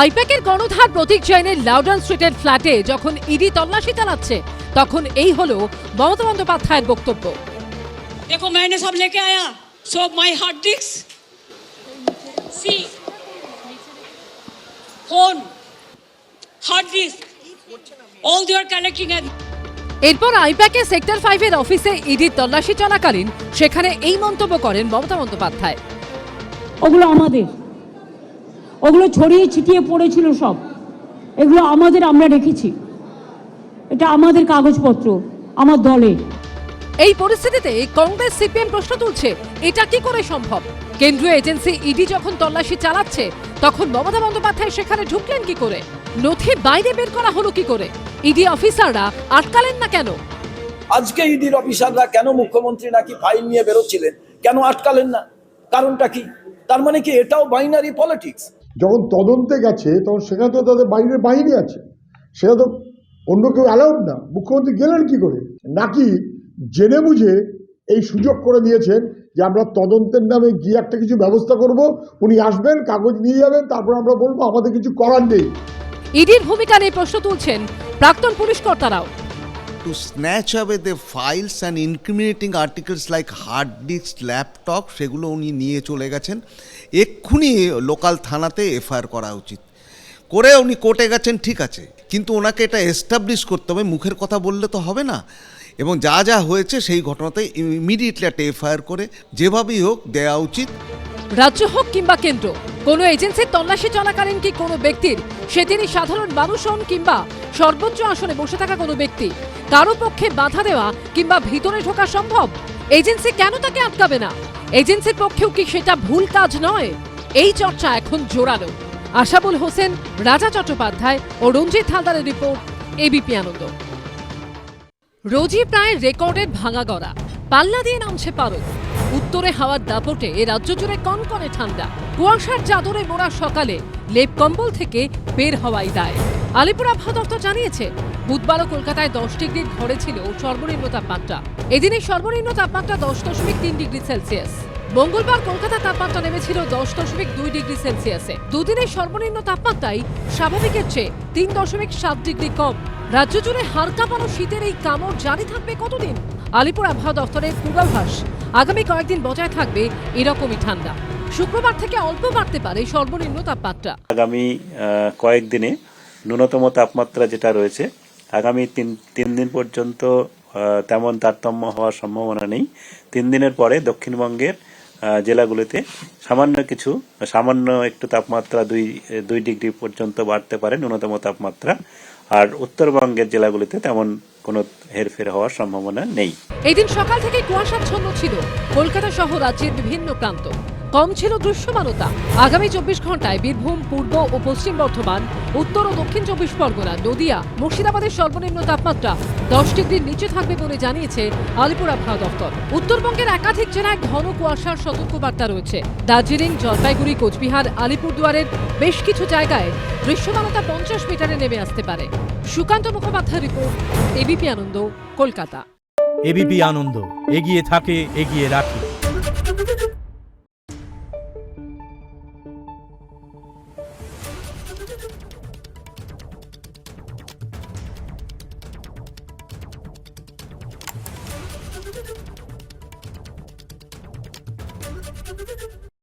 আইপ্যাকের গণধার প্রতীক জৈনের Loudon স্ট্রিটের ফ্ল্যাটে যখন ইডি তল্লাশি চালাচ্ছে তখন এই হলো মমতা বন্দ্যোপাধ্যায়ের বক্তব্য देखो मैंने सब लेके आया so my hard disk see phone hard disk all they are collecting and এরপর আইপ্যাকে সেক্টর ফাইভের অফিসে ইডির তল্লাশি চলাকালীন সেখানে এই মন্তব্য করেন মমতা বন্দ্যোপাধ্যায় ওগুলো আমাদের ওগুলো ছড়িয়ে ছিটিয়ে পড়েছিল সব। এগুলো আমাদের আমরা রেখেছি। এটা আমাদের কাগজপত্র আমার দলের এই পরিস্থিতিতে কংগ্রেস সিপিএম প্রশ্ন তুলছে এটা কি করে সম্ভব? কেন্দ্রীয় এজেন্সি ইডি যখন তল্লাশি চালাচ্ছে তখন মমতা বন্দ্যোপাধ্যায় সেখানে ঢুকলেন কি করে? নথি বাইরে বের করা হলো কি করে? ইডি অফিসাররা আটকালেন না কেন? আজকে ইডির অফিসাররা কেন মুখ্যমন্ত্রী নাকি ফাইল নিয়ে বেরোচ্ছিলেন? কেন আটকালেন না? কারণটা কি? তার মানে কি এটাও বাইনারি পলিটিক্স যখন তদন্তে গেছে, তখন সেখানে তো তাদের বাইরের বাহিনী আছে। সেটা তো অন্য কেউ অ্যালাউড না। মুখ্যমন্ত্রী গেলেন কি করে? নাকি জেনে বুঝে এই সুযোগ করে দিয়েছেন যে আমরা তদন্তের নামে গিয়ে একটা কিছু ব্যবস্থা করব, উনি আসবেন, কাগজ নিয়ে যাবেন, তারপর আমরা বলব আমাদের কিছু করার নেই। ইডির ভূমিকা নিয়ে প্রশ্ন তুলছেন প্রাক্তন পুলিশ কর্তারাও। To snatch away the files and incriminating articles like hard disk laptop সেগুলো উনি নিয়ে চলে গেছেন। এক্ষুনি লোকাল থানাতে এফআইআর করা উচিত। করে উনি কোর্টে গেছেন, ঠিক আছে। কিন্তু ওনাকে এটা এস্টাবলিশ করতে হবে, মুখের কথা বললে তো হবে না। এবং যা যা হয়েছে সেই ঘটনাতে ইমিডিয়েটলি একটা এফআইআর করে, যেভাবেই হোক দেওয়া উচিত। রাজ্য হোক কিংবা কেন্দ্র, কোনো এজেন্সির তল্লাশি চলাকালীন কি কোনো ব্যক্তির, সে তিনি সাধারণ মানুষ হন কিংবা সর্বোচ্চ আসনে বসে থাকা কোনো ব্যক্তি, কারও পক্ষে বাধা দেওয়া কিংবা ভিতরে ঢোকা সম্ভব? এজেন্সি কেন তাকে আটকাবে না? এজেন্সির পক্ষেও কি সেটা ভুল কাজ নয়? এই চর্চা এখন জোরালো। আশাবুল হোসেন, রাজা চট্টোপাধ্যায় ও রঞ্জিত হালদারের রিপোর্ট এবিপি আনন্দ। রোজই প্রায় রেকর্ডের ভাঙা গড়া, পাল্লা দিয়ে নামছে পারদ। উত্তরে হাওয়ার দাপটে এ রাজ্য জুড়ে কনকনে ঠান্ডা। কুয়াশার চাদরে মোড়া সকালে লেপ কম্বল থেকে বের হওয়াই দায়। আলিপুর আবহাওয়া দপ্তর জানিয়েছে বুধবারও কলকাতায় দশ ডিগ্রির ঘরে ছিল সর্বনিম্ন তাপমাত্রা। এদিনে সর্বনিম্ন তাপমাত্রা দশ দশমিক তিন ডিগ্রি সেলসিয়াস। মঙ্গলবার কলকাতা তাপমাত্রা নেমেছিল দশ দশমিক দুই ডিগ্রি সেলসিয়াসে। দুদিনের সর্বনিম্ন তাপমাত্রাই স্বাভাবিকের চেয়ে তিন দশমিক সাত ডিগ্রি কম। রাজ্য জুড়ে হাড় কাঁপানো শীতের এই কামড় জারি থাকবে কতদিন? আলিপুর আবহাওয়া দফতরের পূর্বাভাস আগামী কয়েকদিন বজায় থাকবে এরকমই ঠান্ডা। শুক্রবার থেকে অল্প বাড়তে পারে সর্বনিম্ন তাপমাত্রা। আগামী কয়েকদিনে ন্যূনতম তাপমাত্রা যেটা রয়েছে, আগামী তিন তিন দিন পর্যন্ত তেমন তারতম্য হওয়ার সম্ভাবনা নেই। তিন দিনের পরে দক্ষিণবঙ্গের জেলাগুলিতে সামান্য কিছু, সামান্য একটু তাপমাত্রা দুই দুই ডিগ্রি পর্যন্ত বাড়তে পারে ন্যূনতম তাপমাত্রা। আর উত্তরবঙ্গের জেলাগুলিতে তেমন কোনো হেরফের হওয়ার সম্ভাবনা নেই। এই দিন সকাল থেকে কুয়াশাচ্ছন্ন ছিল। কলকাতা সহ রাজ্যের বিভিন্ন প্রান্ত। কম ছিল দৃশ্যমানতা। আগামী চব্বিশ ঘন্টায় বীরভূম, পূর্ব ও পশ্চিম বর্ধমান, উত্তর ও দক্ষিণ চব্বিশ পরগনা, নদিয়া, মুর্শিদাবাদের সর্বনিম্ন তাপমাত্রা দশ ডিগ্রির নিচে থাকবে বলে জানিয়েছে আলিপুর আবহাওয়া দফতর উত্তরবঙ্গের একাধিক জেলায় ঘন কুয়াশার সতর্কবার্তা রয়েছে। দার্জিলিং, জলপাইগুড়ি, কোচবিহার, আলিপুরদুয়ারের বেশ কিছু জায়গায় দৃশ্যমানতা পঞ্চাশ মিটারে নেমে আসতে পারে। Sukanta Mukhopadhyay report ABP Ananda, Kolkata. ABP Ananda, এগিয়ে থাকে, এগিয়ে রাখে।